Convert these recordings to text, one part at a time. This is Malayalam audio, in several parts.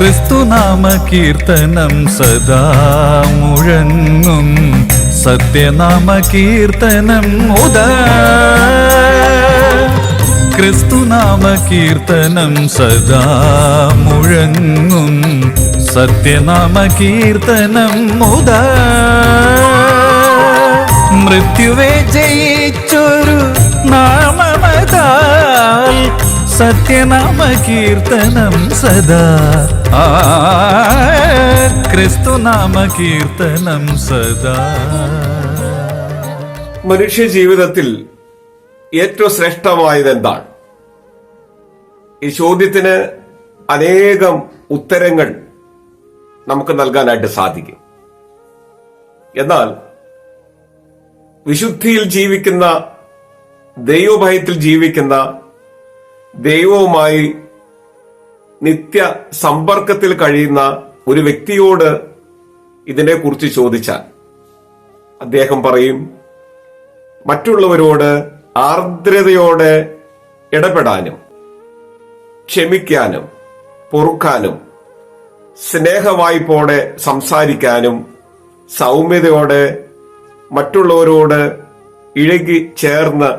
ക്രിസ്തുനാമ കീർത്തനം സദാ മുഴങ്ങും. സത്യനാമ കീർത്തനം ഉദ. ക്രിസ്തുനാമ കീർത്തനം സദാ മുഴങ്ങും. സത്യനാമ കീർത്തനം മുത മൃത്യുവേ ജയിച്ചൊരു സത്യനാമ കീർത്തനം സദാ. ക്രിസ്തുനാമ കീർത്തനം സദാ. മനുഷ്യ ജീവിതത്തിൽ ഏറ്റവും ശ്രേഷ്ഠമായത് എന്താണ് ഈ ചോദ്യത്തിന് അനേകം ഉത്തരങ്ങൾ നമുക്ക് നൽകാനായിട്ട് സാധിക്കും. എന്നാൽ വിശുദ്ധിയിൽ ജീവിക്കുന്ന ദൈവഭയത്തിൽ ജീവിക്കുന്ന ദൈവവുമായി നിത്യ സമ്പർക്കത്തിൽ കഴിയുന്ന ഒരു വ്യക്തിയോട് ഇതിനെ കുറിച്ച് ചോദിച്ചാൽ അദ്ദേഹം പറയും മറ്റുള്ളവരോട് ആർദ്രതയോടെ ഇടപെടാനും ക്ഷമിക്കാനും പൊറുക്കാനും സ്നേഹവായ്പോടെ സംസാരിക്കാനും സൗമ്യതയോടെ മറ്റുള്ളവരോട് ഇഴകി ചേർന്ന്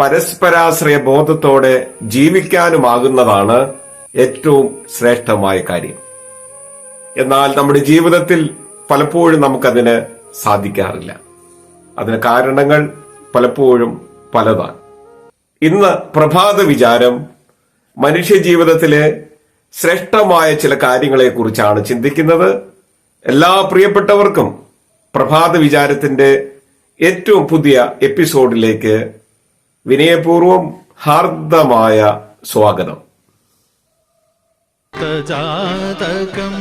പരസ്പരാശ്രയ ബോധത്തോടെ ജീവിക്കാനുമാകുന്നതാണ് ഏറ്റവും ശ്രേഷ്ഠമായ കാര്യം. എന്നാൽ നമ്മുടെ ജീവിതത്തിൽ പലപ്പോഴും നമുക്കതിന് സാധിക്കാറില്ല. അതിന് കാരണങ്ങൾ പലപ്പോഴും പലതാണ്. ഇന്ന് പ്രഭാത വിചാരം മനുഷ്യ ജീവിതത്തിലെ ശ്രേഷ്ഠമായ ചില കാര്യങ്ങളെക്കുറിച്ചാണ് ചിന്തിക്കുന്നത്. എല്ലാ പ്രിയപ്പെട്ടവർക്കും പ്രഭാത വിചാരത്തിന്റെ ഏറ്റവും പുതിയ എപ്പിസോഡിലേക്ക് വിനയപൂർവം ഹാർദമായ സ്വാഗതം. ജാതകം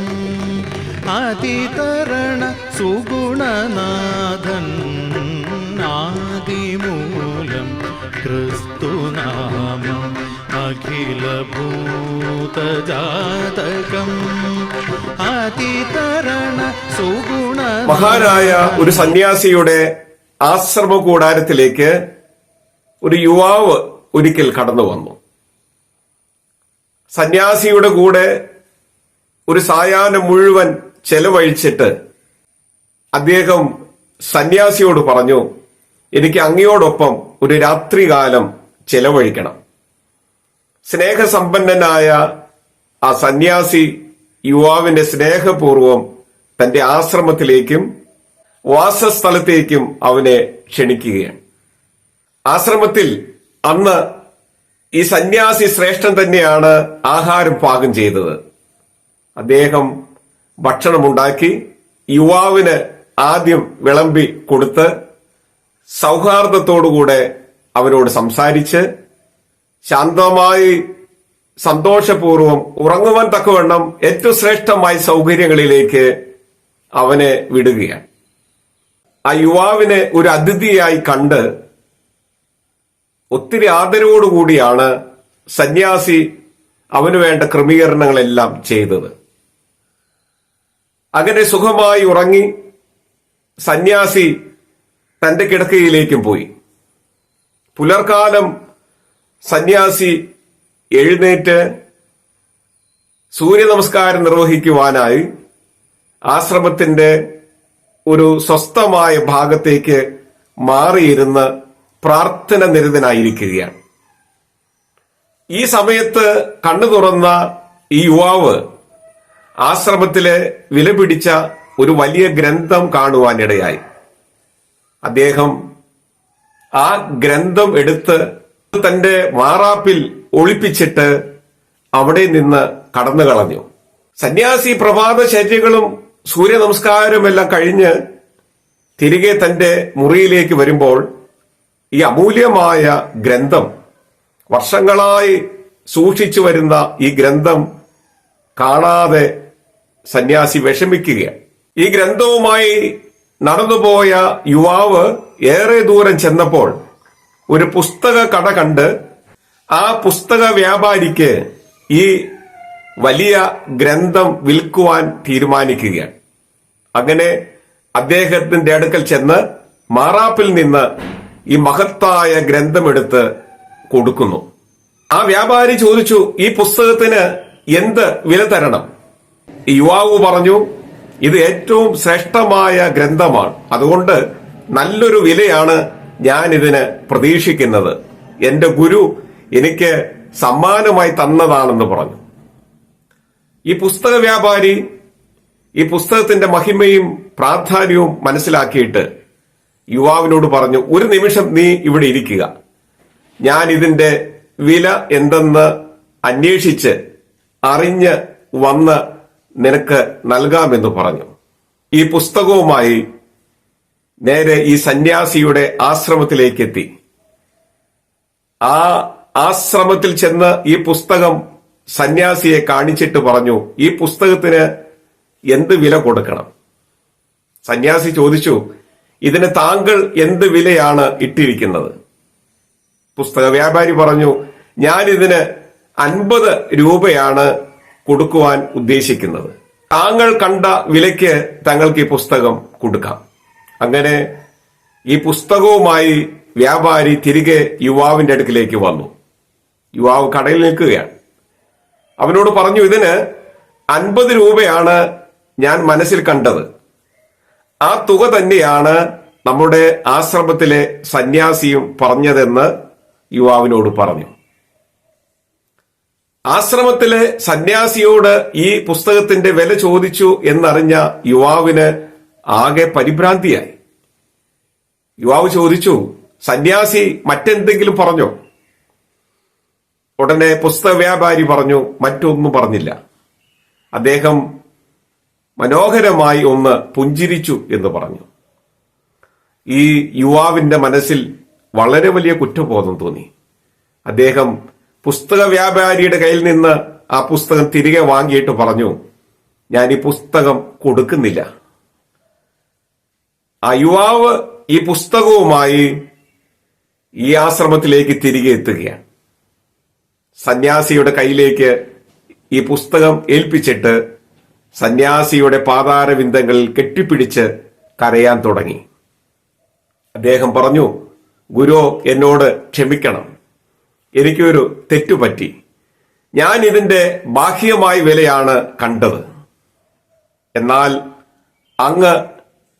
അതിതരണ സുഗുണനാഥൻ ആദിമൂലം ക്രിസ്തുനാമം അഖിലഭൂതജാതകം അതിതരണ സുഗുണ മഹാനായ ഒരു സന്യാസിയുടെ ആശ്രമ കൂടാരത്തിലേക്ക് ഒരു യുവാവ് ഒരിക്കൽ കടന്നു വന്നു. സന്യാസിയുടെ കൂടെ ഒരു സായാഹ്നം മുഴുവൻ ചെലവഴിച്ചിട്ട് അദ്ദേഹം സന്യാസിയോട് പറഞ്ഞു എനിക്ക് അങ്ങയോടൊപ്പം ഒരു രാത്രികാലം ചെലവഴിക്കണം. സ്നേഹസമ്പന്നനായ ആ സന്യാസി യുവാവിന്റെ സ്നേഹപൂർവം തന്റെ ആശ്രമത്തിലേക്കും വാസസ്ഥലത്തേക്കും അവനെ ക്ഷണിക്കുകയാണ്. ആശ്രമത്തിൽ അന്ന് ഈ സന്യാസി ശ്രേഷ്ഠൻ തന്നെയാണ് ആഹാരം പാകം ചെയ്തത്. അദ്ദേഹം ഭക്ഷണമുണ്ടാക്കി യുവാവിന് ആദ്യം വിളമ്പി കൊടുത്ത് സൗഹാർദ്ദത്തോടുകൂടെ അവരോട് സംസാരിച്ച് ശാന്തമായി സന്തോഷപൂർവം ഉറങ്ങുവാൻ തക്കവണ്ണം ഏറ്റവും ശ്രേഷ്ഠമായ സൗകര്യങ്ങളിലേക്ക് അവനെ വിടുകയാണ്. ആ യുവാവിനെ ഒരു അതിഥിയായി കണ്ട് ഒത്തിരി ആദരവോടുകൂടിയാണ് സന്യാസി അവന് വേണ്ട ക്രമീകരണങ്ങളെല്ലാം ചെയ്തത്. അങ്ങനെ സുഖമായി ഉറങ്ങി സന്യാസി തന്റെ കിടക്കയിലേക്കും പോയി. പുലർക്കാലം സന്യാസി എഴുന്നേറ്റ് സൂര്യ നമസ്കാരം നിർവഹിക്കുവാനായി ആശ്രമത്തിന്റെ ഒരു സ്വസ്ഥമായ ഭാഗത്തേക്ക് മാറിയിരുന്ന് പ്രാർത്ഥന നിരതനായിരിക്കുകയാണ്. ഈ സമയത്ത് കണ്ണു തുറന്ന ഈ യുവാവ് ആശ്രമത്തിലെ വിലപിടിച്ച ഒരു വലിയ ഗ്രന്ഥം കാണുവാനിടയായി. അദ്ദേഹം ആ ഗ്രന്ഥം എടുത്ത് തന്റെ മാറാപ്പിൽ ഒളിപ്പിച്ചിട്ട് അവിടെ നിന്ന് കടന്നു കളഞ്ഞു. സന്യാസി പ്രഭാത ചര്യകളും സൂര്യ കഴിഞ്ഞ് തിരികെ തന്റെ മുറിയിലേക്ക് വരുമ്പോൾ ഈ അമൂല്യമായ ഗ്രന്ഥം വർഷങ്ങളായി സൂക്ഷിച്ചു വരുന്ന ഈ ഗ്രന്ഥം കാണാതെ സന്യാസി വിഷമിക്കുകയാണ്. ഈ ഗ്രന്ഥവുമായി നടന്നുപോയ യുവാവ് ഏറെ ദൂരം ചെന്നപ്പോൾ ഒരു പുസ്തക കട കണ്ട് ആ പുസ്തക വ്യാപാരിക്ക് ഈ വലിയ ഗ്രന്ഥം വിൽക്കുവാൻ തീരുമാനിക്കുകയാണ്. അങ്ങനെ അദ്ദേഹത്തിന്റെ അടുക്കൽ ചെന്ന് മാറാപ്പിൽ നിന്ന് ഈ മഹത്തായ ഗ്രന്ഥമെടുത്ത് കൊടുക്കുന്നു. ആ വ്യാപാരി ചോദിച്ചു ഈ പുസ്തകത്തിന് എന്ത് വില തരണം? യുവാവ് പറഞ്ഞു ഇത് ഏറ്റവും ശ്രേഷ്ഠമായ ഗ്രന്ഥമാണ്. അതുകൊണ്ട് നല്ലൊരു വിലയാണ് ഞാൻ ഇതിന് പ്രതീക്ഷിക്കുന്നത്. എന്റെ ഗുരു എനിക്ക് സമ്മാനമായി തന്നതാണെന്ന് പറഞ്ഞു. ഈ പുസ്തക വ്യാപാരി ഈ പുസ്തകത്തിന്റെ മഹിമയും പ്രാധാന്യവും മനസ്സിലാക്കിയിട്ട് യുവാവിനോട് പറഞ്ഞു ഒരു നിമിഷം നീ ഇവിടെ ഇരിക്കുക. ഞാൻ ഇതിന്റെ വില എന്തെന്ന് അന്വേഷിച്ച് അറിഞ്ഞ് വന്ന് നിനക്ക് നൽകാമെന്ന് പറഞ്ഞു. ഈ പുസ്തകവുമായി നേരെ ഈ സന്യാസിയുടെ ആശ്രമത്തിലേക്ക് എത്തി ആ ആശ്രമത്തിൽ ചെന്ന് ഈ പുസ്തകം സന്യാസിയെ കാണിച്ചിട്ട് പറഞ്ഞു ഈ പുസ്തകത്തിന് എന്ത് വില കൊടുക്കണം? സന്യാസി ചോദിച്ചു ഇതിന് താങ്കൾ എന്ത് വിലയാണ് ഇട്ടിരിക്കുന്നത്? പുസ്തക വ്യാപാരി പറഞ്ഞു ഞാൻ ഇതിന് അൻപത് രൂപയാണ് കൊടുക്കുവാൻ ഉദ്ദേശിക്കുന്നത്. താങ്കൾ കണ്ട വിലയ്ക്ക് താങ്കൾക്ക് ഈ പുസ്തകം കൊടുക്കാം. അങ്ങനെ ഈ പുസ്തകവുമായി വ്യാപാരി തിരികെ യുവാവിന്റെ അടുക്കിലേക്ക് വന്നു. യുവാവ് കടയിൽ നിൽക്കുകയാണ്. അവനോട് പറഞ്ഞു ഇതിന് അൻപത് രൂപയാണ് ഞാൻ മനസ്സിൽ കണ്ടത്. ആ തുക തന്നെയാണ് നമ്മുടെ ആശ്രമത്തിലെ സന്യാസിയും പറഞ്ഞതെന്ന് യുവാവിനോട് പറഞ്ഞു. ആശ്രമത്തിലെ സന്യാസിയോട് ഈ പുസ്തകത്തിന്റെ വില ചോദിച്ചു എന്നറിഞ്ഞ യുവാവിന് ആകെ പരിഭ്രാന്തിയായി. യുവാവ് ചോദിച്ചു സന്യാസി മറ്റെന്തെങ്കിലും പറഞ്ഞോ? ഉടനെ പുസ്തക വ്യാപാരി പറഞ്ഞു മറ്റൊന്നും പറഞ്ഞില്ല. അദ്ദേഹം മനോഹരമായി ഒന്ന് പുഞ്ചിരിച്ചു എന്ന് പറഞ്ഞു. ഈ യുവാവിന്റെ മനസ്സിൽ വളരെ വലിയ കുറ്റബോധം തോന്നി. അദ്ദേഹം പുസ്തക വ്യാപാരിയുടെ കയ്യിൽ നിന്ന് ആ പുസ്തകം തിരികെ വാങ്ങിയിട്ട് പറഞ്ഞു ഞാൻ ഈ പുസ്തകം കൊടുക്കുന്നില്ല. ആ യുവാവ് ഈ പുസ്തകവുമായി ഈ ആശ്രമത്തിലേക്ക് തിരികെ എത്തുകയാണ്. സന്യാസിയുടെ കയ്യിലേക്ക് ഈ പുസ്തകം ഏൽപ്പിച്ചിട്ട് സന്യാസിയുടെ പാതാരവിന്ദങ്ങളിൽ കെട്ടിപ്പിടിച്ച് കരയാൻ തുടങ്ങി. അദ്ദേഹം പറഞ്ഞു ഗുരു എന്നോട് ക്ഷമിക്കണം. എനിക്കൊരു തെറ്റുപറ്റി. ഞാൻ ഇതിന്റെ ബാഹ്യമായ വിലയാണ് കണ്ടത്. എന്നാൽ അങ്ങ്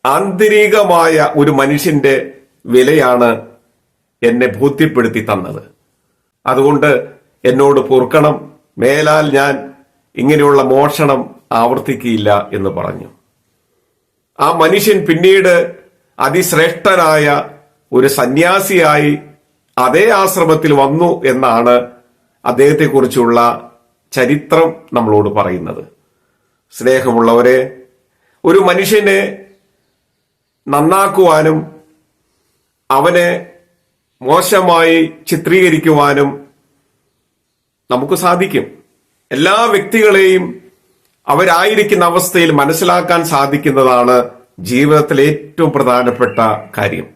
ആന്തരികമായ ഒരു മനുഷ്യന്റെ വിലയാണ് എന്നെ ബോധ്യപ്പെടുത്തി തന്നത്. അതുകൊണ്ട് എന്നോട് പൊറുക്കണം. മേലാൽ ഞാൻ ഇങ്ങനെയുള്ള മോഷണം ആവർത്തിക്കില്ല എന്ന് പറഞ്ഞു. ആ മനുഷ്യൻ പിന്നീട് അതിശ്രേഷ്ഠനായ ഒരു സന്യാസിയായി അതേ ആശ്രമത്തിൽ വന്നു എന്നാണ് അദ്ദേഹത്തെക്കുറിച്ചുള്ള ചരിത്രം നമ്മളോട് പറയുന്നത്. സ്നേഹമുള്ളവരെ ഒരു മനുഷ്യനെ നന്നാക്കുവാനും അവനെ മോശമായി ചിത്രീകരിക്കുവാനും നമുക്ക് സാധിക്കും. എല്ലാ വ്യക്തികളെയും അവരായിരിക്കുന്ന അവസ്ഥയിൽ മനസ്സിലാക്കാൻ സാധിക്കുന്നതാണ് ജീവിതത്തിലെ ഏറ്റവും പ്രധാനപ്പെട്ട കാര്യം.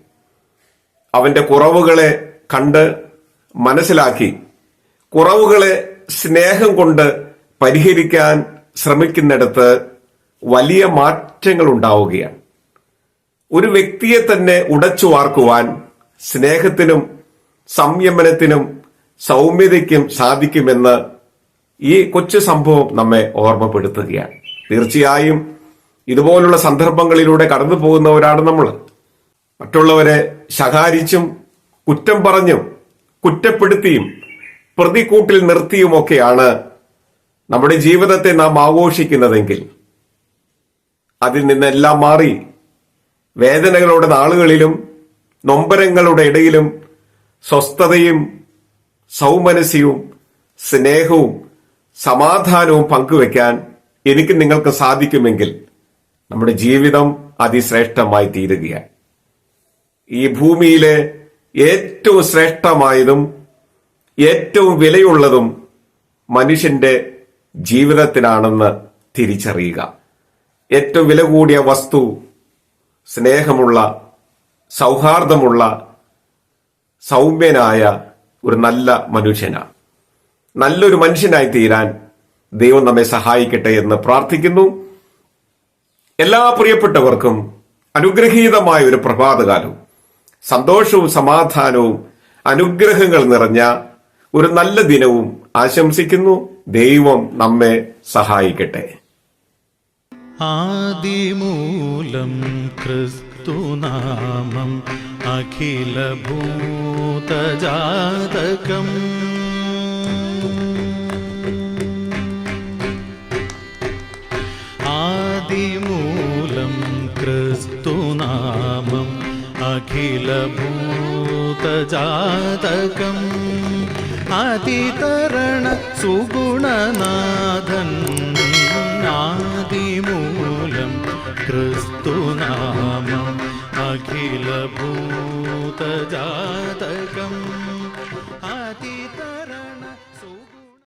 അവന്റെ കുറവുകളെ കണ്ട് മനസ്സിലാക്കി കുറവുകളെ സ്നേഹം കൊണ്ട് പരിഹരിക്കാൻ ശ്രമിക്കുന്നിടത്ത് വലിയ മാറ്റങ്ങൾ ഉണ്ടാവുകയാണ്. ഒരു വ്യക്തിയെ തന്നെ ഉടച്ചു വാർക്കുവാൻ സ്നേഹത്തിനും സംയമനത്തിനും സൗമ്യതയ്ക്കും സാധിക്കുമെന്ന് ഈ കൊച്ചു സംഭവം നമ്മെ ഓർമ്മപ്പെടുത്തുകയാണ്. തീർച്ചയായും ഇതുപോലുള്ള സന്ദർഭങ്ങളിലൂടെ കടന്നു പോകുന്നവരാണ് നമ്മൾ. മറ്റുള്ളവരെ ശകാരിച്ചും കുറ്റം പറഞ്ഞും കുറ്റപ്പെടുത്തിയും പ്രതിക്കൂട്ടിൽ നിർത്തിയുമൊക്കെയാണ് നമ്മുടെ ജീവിതത്തെ നാം ആഘോഷിക്കുന്നതെങ്കിൽ. അതിൽ നിന്നെല്ലാം മാറി വേദനകളുടെ നാളുകളിലും നൊമ്പരങ്ങളുടെ ഇടയിലും സ്വസ്ഥതയും സൗമനസ്യവും സ്നേഹവും സമാധാനവും പങ്കുവെക്കാൻ എനിക്ക് നിങ്ങൾക്ക് സാധിക്കുമെങ്കിൽ നമ്മുടെ ജീവിതം അതിശ്രേഷ്ഠമായി തീരുകയാണ്. ഈ ഭൂമിയിലെ ഏറ്റവും ശ്രേഷ്ഠമായതും ഏറ്റവും വിലയുള്ളതും മനുഷ്യന്റെ ജീവിതത്തിനാണെന്ന് തിരിച്ചറിയുക. ഏറ്റവും വില കൂടിയ വസ്തു സ്നേഹമുള്ള സൗഹാർദ്ദമുള്ള സൗമ്യനായ ഒരു നല്ല മനുഷ്യനാണ്. നല്ലൊരു മനുഷ്യനായി തീരാൻ ദൈവം നമ്മെ സഹായിക്കട്ടെ എന്ന് പ്രാർത്ഥിക്കുന്നു. എല്ലാ പ്രിയപ്പെട്ടവർക്കും അനുഗ്രഹീതമായ ഒരു പ്രഭാതകാലവും സന്തോഷവും സമാധാനവും അനുഗ്രഹങ്ങൾ നിറഞ്ഞ ഒരു നല്ല ദിനവും ആശംസിക്കുന്നു. ദൈവം നമ്മെ സഹായിക്കട്ടെ. ആദിമൂലം ക്രിസ്തുനാമം അഖിലഭൂതജാതകം. അഖിലഭൂതജാതകം അതിതരണ സുഗുണനാഥൻ ആദിമൂലം ക്രിസ്തുനാമം അഖിലഭൂതജാതകം